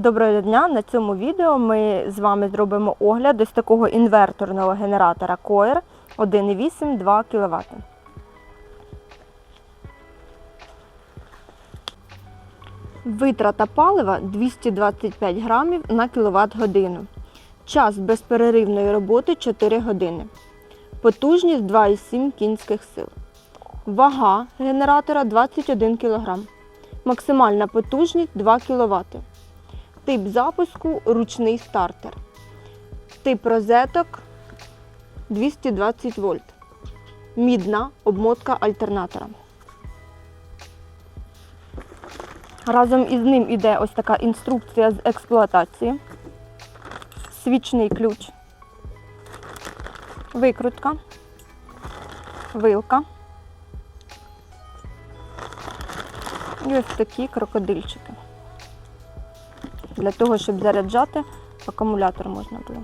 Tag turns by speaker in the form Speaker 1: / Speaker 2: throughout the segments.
Speaker 1: Доброго дня! На цьому відео ми з вами зробимо огляд ось такого інверторного генератора Коер 1,8 2 кВт. Витрата палива 225 грамів на кВт годину. Час безперервної роботи 4 години. Потужність 2,7 кінських сил. Вага генератора 21 кг. Максимальна потужність 2 кВт. Тип запуску ручний стартер. Тип розеток 220 вольт. Мідна обмотка альтернатора. Разом із ним іде ось така інструкція з експлуатації, свічний ключ, викрутка, вилка і ось такі крокодильчики для того, щоб заряджати акумулятор можна було.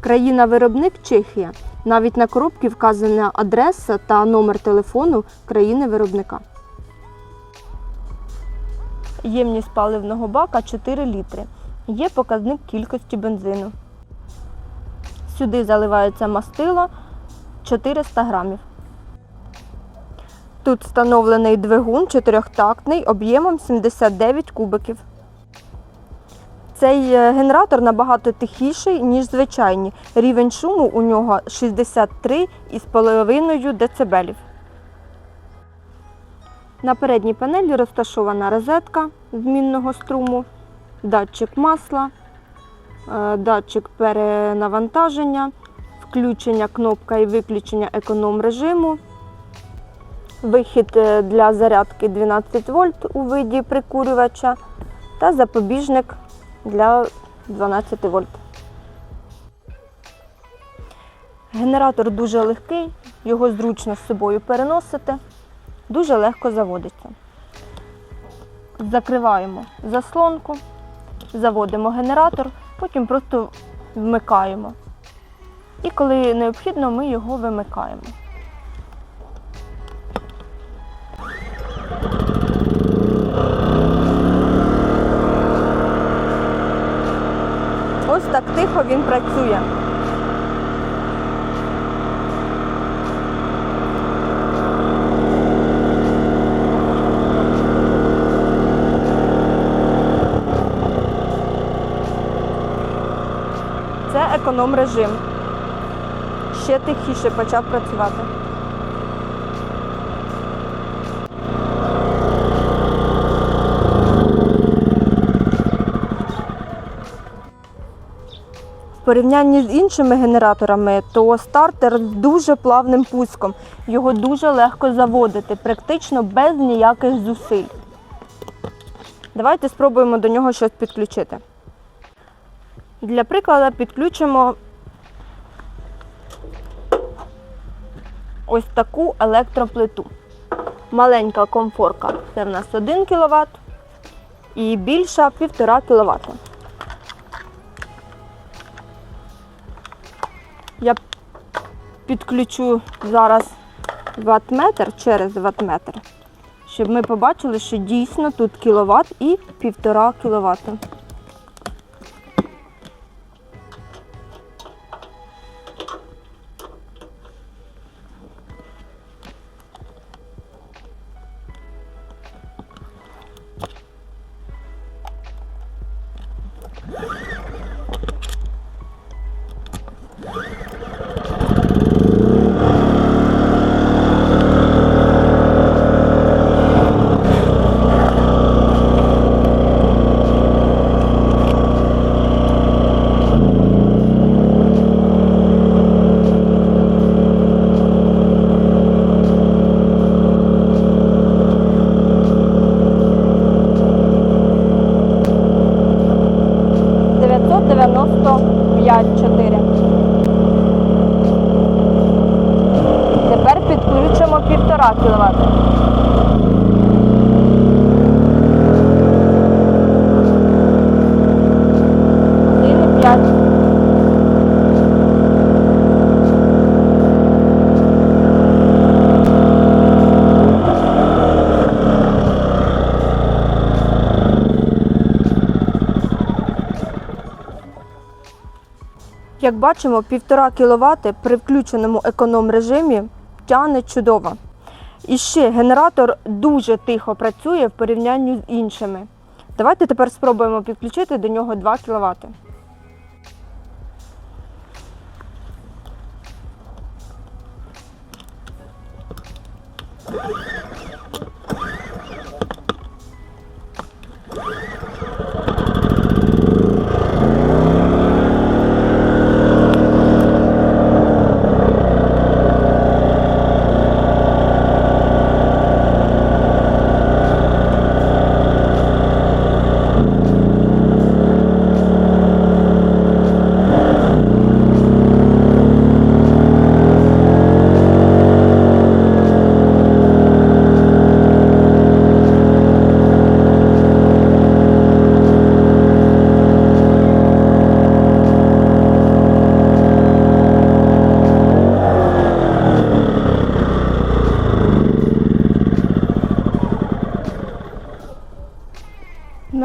Speaker 1: Країна-виробник Чехія. Навіть на коробці вказана адреса та номер телефону країни-виробника. Ємність паливного бака 4 літри. Є показник кількості бензину. Сюди заливається мастило 400 грамів. Тут встановлений двигун чотирьохтактний об'ємом 79 кубиків. Цей е, генератор набагато тихіший, ніж звичайні. Рівень шуму у нього 63,5 дБ. На передній панелі розташована розетка змінного струму, датчик масла, е, датчик перенавантаження, включення кнопка і виключення економ режиму. Вихід е, для зарядки 12 вольт у виді прикурювача та запобіжник для 12 вольт. Генератор дуже легкий, його зручно з собою переносити, дуже легко заводиться. Закриваємо заслонку, заводимо генератор, потім просто вмикаємо. І коли необхідно, ми його вимикаємо. Тихо він працює. Це економ режим. Ще тихіше почав працювати. В порівнянні з іншими генераторами, то стартер з дуже плавним пуском. Його дуже легко заводити, практично без ніяких зусиль. Давайте спробуємо до нього щось підключити. Для прикладу підключимо ось таку електроплиту. Маленька комфорка це в нас 1 кВт і більша 1,5 кВт. Я підключу зараз ватметр через ватметр, щоб ми побачили, що дійсно тут кіловат і 1,5 кВт. 2 кВт. П'ять. Як бачимо, 1,5 кВт при включеному економ режимі тягне чудово. І ще генератор дуже тихо працює в порівнянні з іншими. Давайте тепер спробуємо підключити до нього 2 кВт. На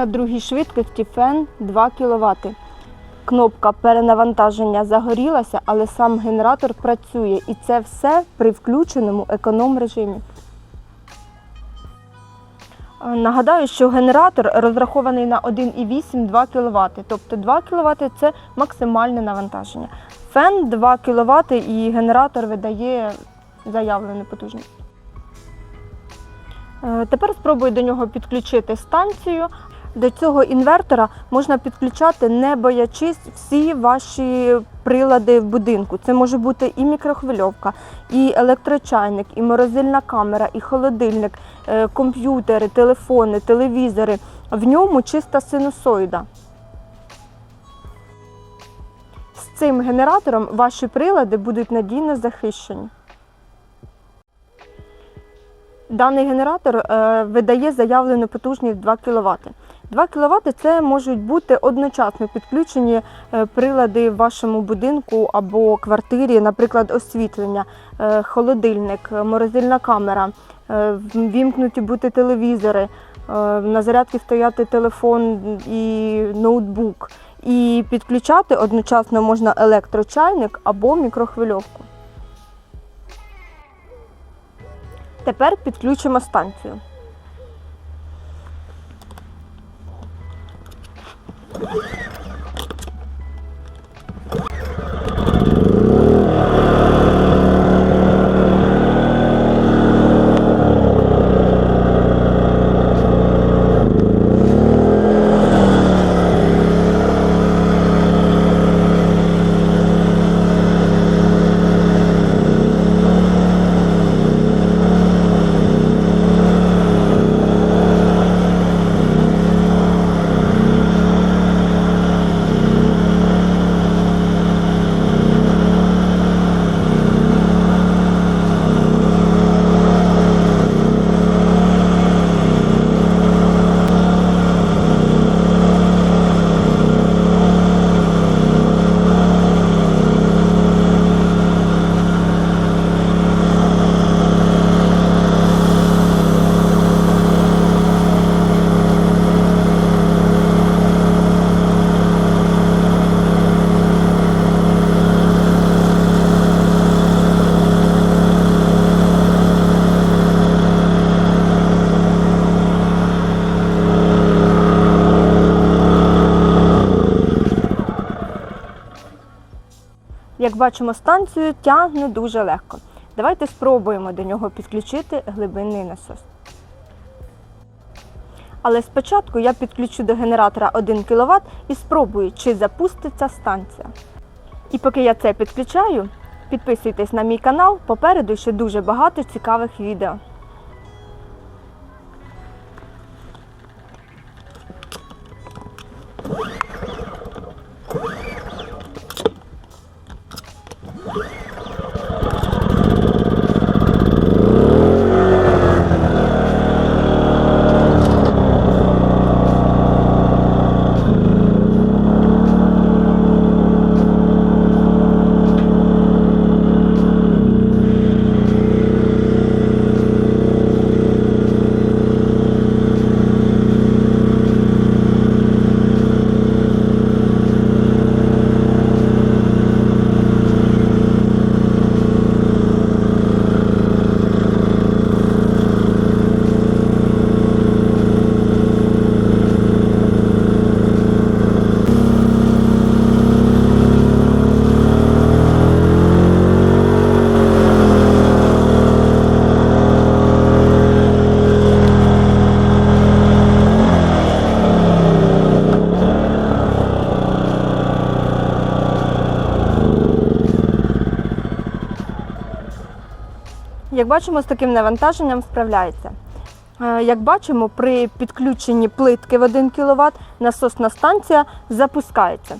Speaker 1: другій швидкості фен 2 кВт. Кнопка перенавантаження загорілася, але сам генератор працює. І це все при включеному економ режимі. Е, Нагадаю, що генератор розрахований на 1,8-2 кВт. Тобто 2 кВт це максимальне навантаження. Фен 2 кВт і генератор видає заявлену потужність. Е, Тепер спробую до нього підключити станцію. До цього інвертора можна підключати, не боячись всі ваші прилади в будинку. Це може бути і мікрохвильовка, і електрочайник, і морозильна камера, і холодильник, е, комп'ютери, телефони, телевізори. В ньому чиста синусоїда. З цим генератором ваші прилади будуть надійно захищені. Даний генератор е, видає заявлену потужність 2 кВт. 2 кВт це можуть бути одночасно підключені е, прилади в вашому будинку або квартирі, наприклад, освітлення, е, холодильник, морозильна камера, е, вімкнуті бути телевізори, на зарядці стояти телефон і ноутбук. І підключати одночасно можна електрочайник або мікрохвильовку. Тепер підключимо станцію. Oh, Як бачимо, станцію тягне дуже легко. Давайте спробуємо до нього підключити глибинний насос. Але спочатку я підключу до генератора 1 кВт і спробую, чи запуститься станція. І поки я це підключаю, підписуйтесь на мій канал, попереду ще дуже багато цікавих відео. Як бачимо, з таким навантаженням справляється. Е, Як бачимо, при підключенні плитки в 1 кВт насосна станція запускається.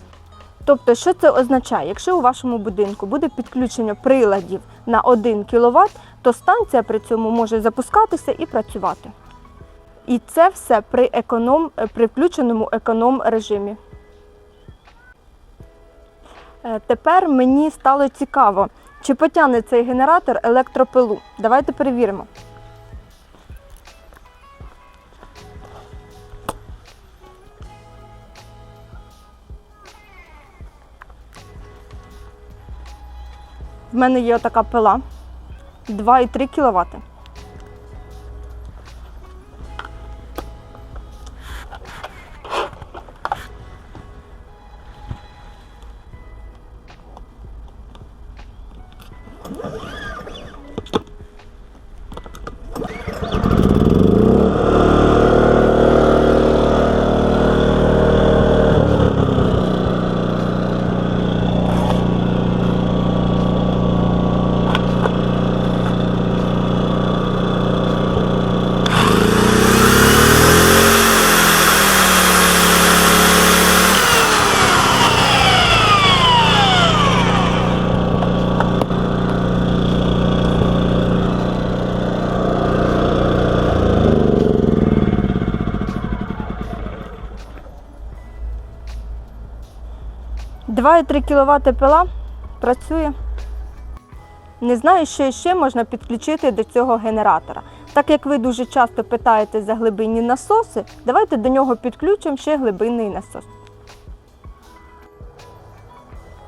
Speaker 1: Тобто, що це означає? Якщо у вашому будинку буде підключення приладів на 1 кВт, то станція при цьому може запускатися і працювати. І це все при, економ, е, при включеному економ режимі. Е, Тепер мені стало цікаво, чи потягне цей генератор електропилу. Давайте перевіримо. В мене є така пила 2,3 кВт. – 2,3 кВт пила працює. Не знаю, що ще можна підключити до цього генератора. Так як ви дуже часто питаєте за глибинні насоси, давайте до нього підключимо ще глибинний насос.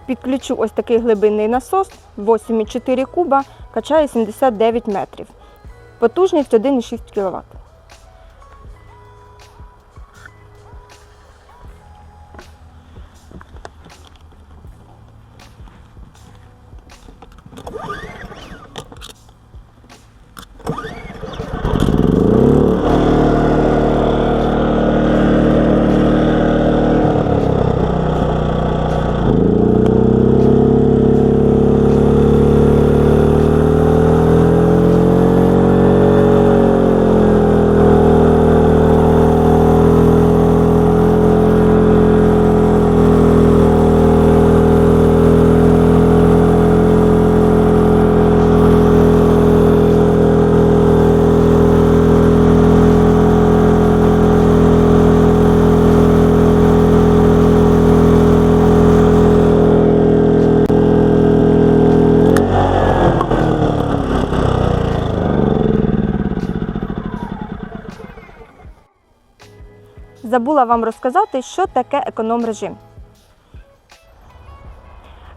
Speaker 1: Підключу ось такий глибинний насос 8,4 куба, качає 79 метрів. Потужність 1,6 кВт. Забула вам розказати, що таке економ режим.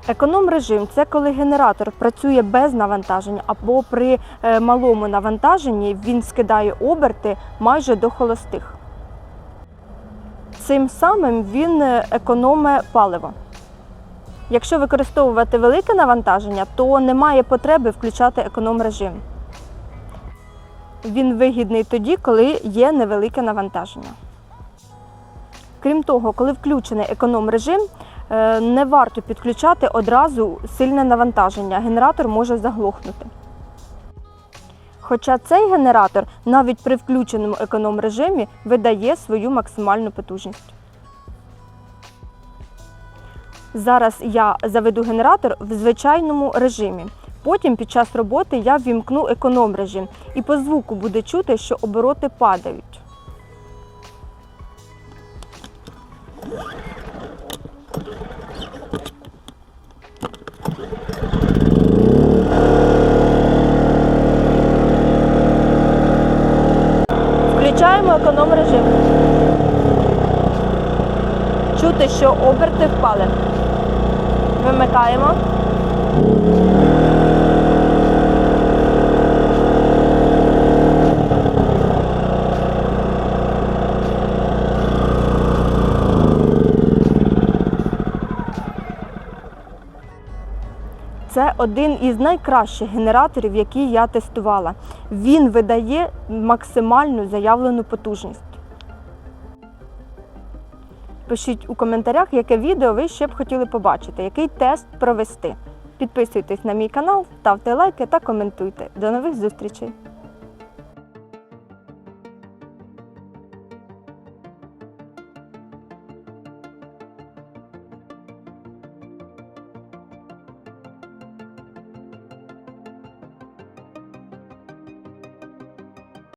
Speaker 1: Економ режим це коли генератор працює без навантаження або при е, малому навантаженні він скидає оберти майже до холостих. Цим самим він е, економить паливо. Якщо використовувати велике навантаження, то немає потреби включати економ режим. Він вигідний тоді, коли є невелике навантаження. Крім того, коли включений економ режим, е, не варто підключати одразу сильне навантаження. Генератор може заглохнути. Хоча цей генератор навіть при включеному економ режимі видає свою максимальну потужність. Зараз я заведу генератор в звичайному режимі. Потім під час роботи я ввімкну економ режим і по звуку буде чути, що обороти падають. Включаємо економ режим. Чути, що оберти впали. Вимикаємо. Це один із найкращих генераторів, які я тестувала. Він видає максимальну заявлену потужність. Пишіть у коментарях, яке відео ви ще б хотіли побачити, який тест провести. Підписуйтесь на мій канал, ставте лайки та коментуйте. До нових зустрічей!